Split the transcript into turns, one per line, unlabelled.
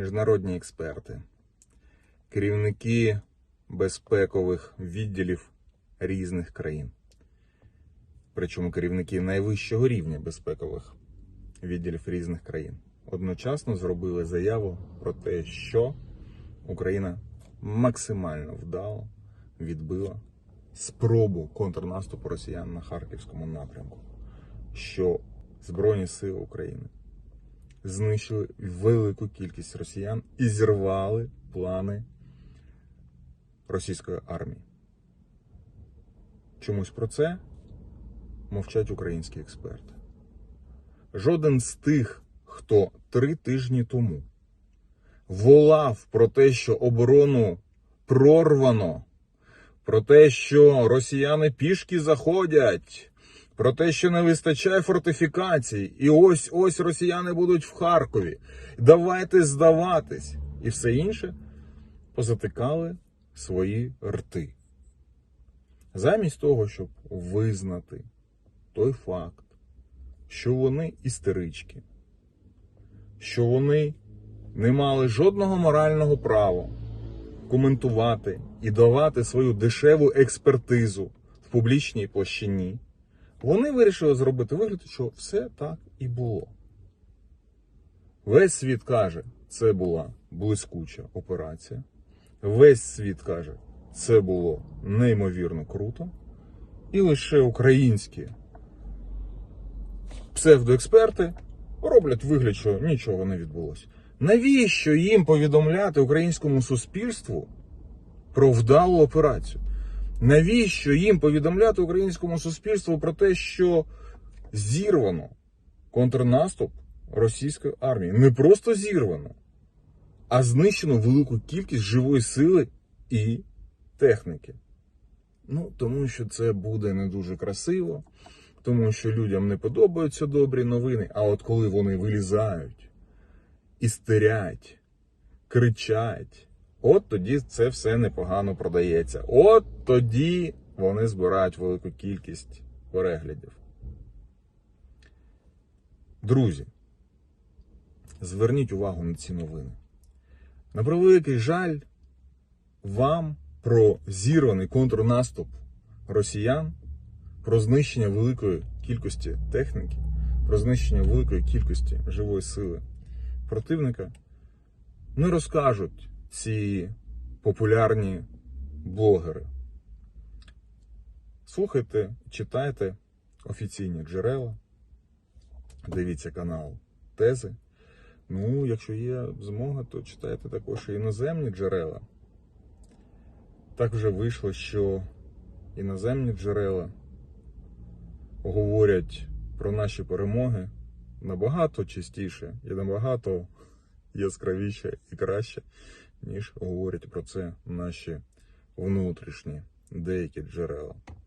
міжнародні експерти, керівники безпекових відділів різних країн. Причому керівники найвищого рівня безпекових відділів різних країн одночасно зробили заяву про те, що Україна максимально вдало відбила спробу контрнаступу росіян на харківському напрямку, що Збройні Сили України знищили велику кількість росіян і зірвали плани російської армії. Чомусь про це мовчать українські експерти. Жоден з тих, хто три тижні тому волав про те, що оборону прорвано, про те, що росіяни пішки заходять, про те, що не вистачає фортифікацій, і ось ось росіяни будуть в Харкові. Давайте здаватись, і все інше позатикали свої рти. Замість того, щоб визнати той факт, що вони істерички, що вони не мали жодного морального права коментувати і давати свою дешеву експертизу в публічній площині, вони вирішили зробити вигляд, що все так і було. Весь світ каже, це була блискуча операція. Весь світ каже, це було неймовірно круто. І лише українські псевдоексперти роблять вигляд, що нічого не відбулося. Навіщо їм повідомляти українському суспільству про вдалу операцію? Навіщо їм повідомляти українському суспільству про те, що зірвано контрнаступ російської армії? Не просто зірвано, а знищено велику кількість живої сили і техніки. Ну, тому що це буде не дуже красиво, тому що людям не подобаються добрі новини. А от коли вони вилізають, істерять, кричать, от тоді це все непогано продається. От тоді вони збирають велику кількість переглядів. Друзі, зверніть увагу на ці новини. На превеликий жаль, вам про зірваний контрнаступ росіян, про знищення великої кількості техніки, про знищення великої кількості живої сили противника не розкажуть ці популярні блогери. Слухайте, читайте офіційні джерела, дивіться канал Тези. Ну, якщо є змога, то читайте також і іноземні джерела. Так вже вийшло, що іноземні джерела говорять про наші перемоги набагато частіше і набагато яскравіше і краще, ніж говорять про це наші внутрішні деякі джерела.